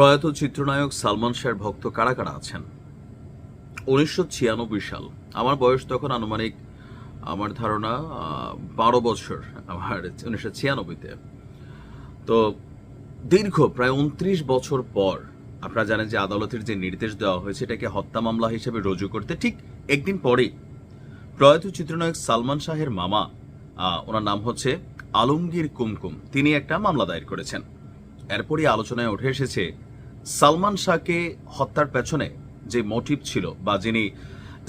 প্রয়াত চিত্রনায়ক সালমান শাহের ভক্ত কারা কারা আছেন? উনিশশো ছিয়ানব্বই সাল। আমার বয়স তখন আনুমানিক আমার ধারণা বারো বছর আমার উনিশশো ছিয়ানব্বইতে। তো দীর্ঘ প্রায় উনত্রিশ বছর পর আপনারা জানেন যে আদালতের যে নির্দেশ দেওয়া হয়েছে, এটাকে হত্যা মামলা হিসেবে রুজু করতে ঠিক একদিন পরেই প্রয়াত চিত্রনায়ক সালমান শাহের মামা ওনার নাম হচ্ছে আলমগীর কুমকুম। তিনি একটা মামলা দায়ের করেছেন। এরপরই আলোচনায় উঠে এসেছে সালমান শাহকে হত্যার পেছনে যে মোটিভ ছিল বা যিনি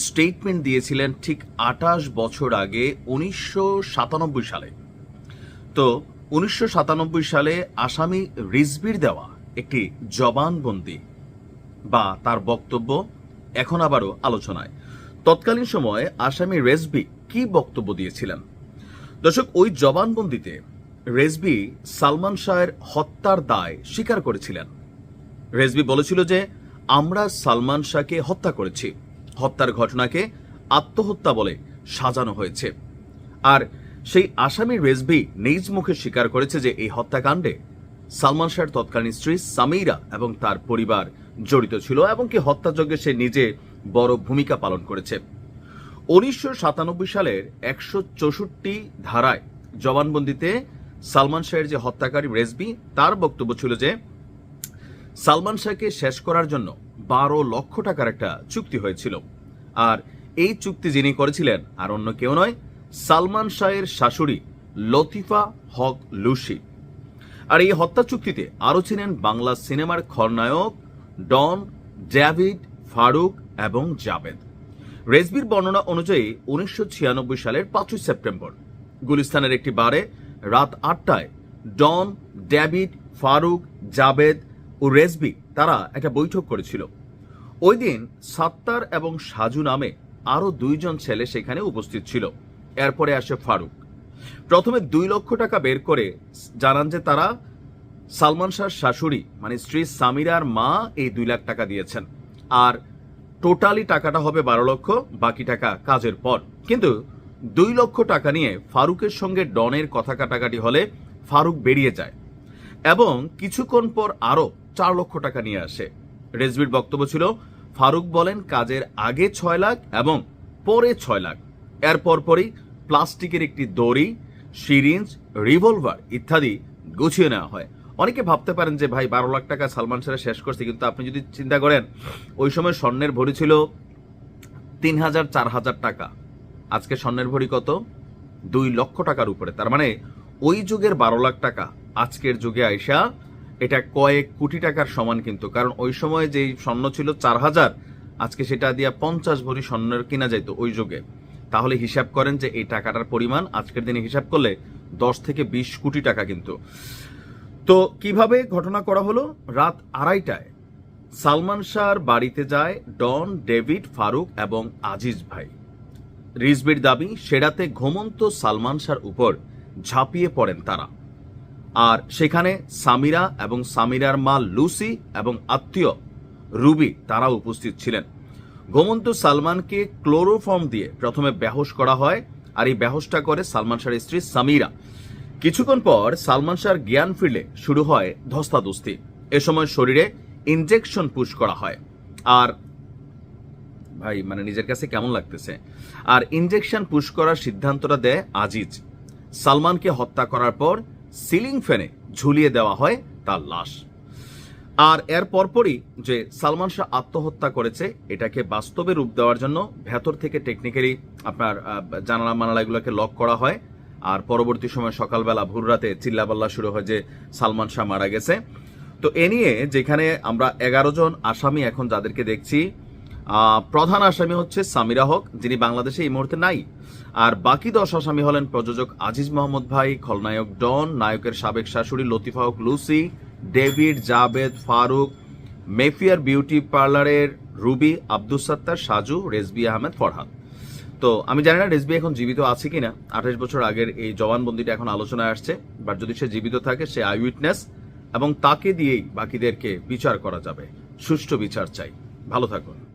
স্টেটমেন্ট দিয়েছিলেন ঠিক আটাশ বছর আগে উনিশশো সাতানব্বই সালে। তো উনিশশো সাতানব্বই সালে আসামি রিজবির দেওয়া একটি জবানবন্দি বা তার বক্তব্য এখন আবারও আলোচনায়। তৎকালীন সময়ে আসামি রেজবি কি বক্তব্য দিয়েছিলেন? দর্শক, ওই জবানবন্দিতে রেজবি সালমান শাহের হত্যার দায় স্বীকার করেছিলেন। রেজবি বলেছিল যে, আমরা সালমান শাহকে হত্যা করেছি। হত্যার ঘটনাকে আত্মহত্যা বলে সাজানো হয়েছে। আর সেই আসামি রেজবি নিজ মুখে স্বীকার করেছে যে, এই হত্যাকাণ্ডে সালমান শাহের তৎকালীন স্ত্রী সামিরা এবং তার পরিবার জড়িত ছিল এবং কি হত্যাযজ্ঞে সে নিজে বড় ভূমিকা পালন করেছে। উনিশশো সাতানব্বই সালের একশো চৌষট্টি ধারায় জবানবন্দিতে সালমান শাহের যে হত্যাকারী রেজবি তার বক্তব্য ছিল যে সালমান শাহকে শেষ করার জন্য বারো লক্ষ টাকার একটা চুক্তি হয়েছিল। আর এই চুক্তি যিনি করেছিলেন, আর অন্য কেউ নয়, সালমান শাহের শাশুড়ি লতিফা হক লুসি আর এই হত্যা চুক্তিতে আরও ছিলেন বাংলা সিনেমার খলনায়ক ডন ডেভিড ফারুক এবং জাবেদ রেজবির বর্ণনা অনুযায়ী উনিশশো ছিয়ানব্বই সালের পাঁচই সেপ্টেম্বর, গুলিস্তানের একটি বারে রাত আটটায় ডন ডেভিড ফারুক জাবেদ ও রেজবি তারা একটা বৈঠক করেছিল। ওই দিন সাত্তার এবং সাজু নামে আরও দুইজন ছেলে সেখানে উপস্থিত ছিল। এরপরে আসে ফারুক। প্রথমে দুই লক্ষ টাকা বের করে জানান যে তারা সালমান শাহর শাশুড়ি মানে স্ত্রী সামিরার মা, এই দুই লাখ টাকা দিয়েছেন। আর টোটালি টাকাটা হবে বারো লক্ষ, বাকি টাকা কাজের পর। কিন্তু দুই লক্ষ টাকা নিয়ে ফারুকের সঙ্গে ডনের কথা কাটাকাটি হলে ফারুক বেরিয়ে যায়। এবং কিছুক্ষণ পর আরও চার লক্ষ টাকা নিয়ে আসে। রেজবির বক্তব্য ছিল, ফারুক বলেন কাজের আগে ছয় লাখ এবং পরে ছয় লাখ। এর পরপরই প্লাস্টিকের একটি দড়ি, সিরিঞ্জ, রিভলভার ইত্যাদি গুছিয়ে নেওয়া হয়। অনেকে ভাবতে পারেন যে, ভাই, বারো লাখ টাকা সালমান শাহ শেষ করছে। কিন্তু আপনি যদি চিন্তা করেন, ওই সময় স্বর্ণের ভরি ছিল তিন হাজার, চার হাজার টাকা। আজকে স্বর্ণের ভরি কত? দুই লক্ষ টাকার উপরে। তার মানে ওই যুগের বারো লাখ টাকা আজকের যুগে আইসা এটা কয়েক কোটি টাকার সমান কিন্তু। কারণ ওই সময় যেই স্বর্ণ ছিল চার হাজার, আজকে সেটা দিয়া পঞ্চাশ ভরি স্বর্ণের কিনা যাইতো ওই যুগে। তাহলে হিসাব করেন যে এই টাকাটার পরিমাণ আজকের দিনে হিসাব করলে দশ থেকে বিশ কোটি টাকা কিন্তু। তো কীভাবে ঘটনা করা হলো? রাত আড়াইটায় সালমান শাহর বাড়িতে যায় ডন, ডেভিড, ফারুক এবং আজিজ ভাই। রিজবির দাবি, সেরাতে ঘুমন্ত সালমান শাহর উপর ঝাঁপিয়ে পড়েন তারা। আর সেখানে সামিরা এবং সামিরার মা লুসি এবং আত্মীয় রুবি তারা উপস্থিত ছিলেন। ঘুমন্ত সালমানকে ক্লোরোফর্ম দিয়ে প্রথমে বেহোশ করা হয় আর এই বেহোশটা করে সালমান শাহর স্ত্রী সামিরা। কিছুক্ষণ পর সালমান শাহর জ্ঞান ফিরলে শুরু হয় ধস্তাধস্তি। এ সময় শরীরে ইনজেকশন পুশ করা হয়। আর ভাই মানে নিজের কাছে কেমন লাগতেছে? আর ইনজেকশন পুশ করার সিদ্ধান্তটা দেয় আজিজ। সালমানকে হত্যা করার পর সিলিং ফ্যানে ঝুলিয়ে দেওয়া হয় তার লাশ। আর এর পরপরই যে সালমান শাহ আত্মহত্যা করেছে, এটাকে বাস্তবে রূপ দেওয়ার জন্য ভেতর থেকে টেকনিক্যালি আপনার জানালা মানালাগুলোকে লক করা হয়। আর পরবর্তী সময় সকালবেলা ভোর রাতে চিল্লাপাল্লা শুরু হয় যে সালমান শাহ মারা গেছে। তো এ নিয়ে যেখানে আমরা এগারো জন আসামি এখন যাদেরকে দেখছি প্রধান আসামি হচ্ছে সামিরা হক, যিনি বাংলাদেশে এই মুহূর্তে নাই। আর বাকি দশ আসামি হলেন প্রযোজক আজিজ মোহাম্মদ ভাই, খলনায়ক ডন, নায়কের সাবেক শাশুড়ি Latifa Haque, Lucy, David, Javed, Faruk, Mayfair beauty পার্লারের রুবি, আব্দুস সাত্তার, সাজু, রেজবি আহমেদ, ফরহাদ। তো আমি জানি না রেজবি এখন জীবিত আছে কিনা। আঠাশ বছর আগের এই জবানবন্দিটা এখন আলোচনায় আসছে, বাট যদি সে জীবিত থাকে, সে আই উইটনেস এবং তাকে দিয়েই বাকিদেরকে বিচার করা যাবে। সুষ্ঠু বিচার চাই। ভালো থাকুন।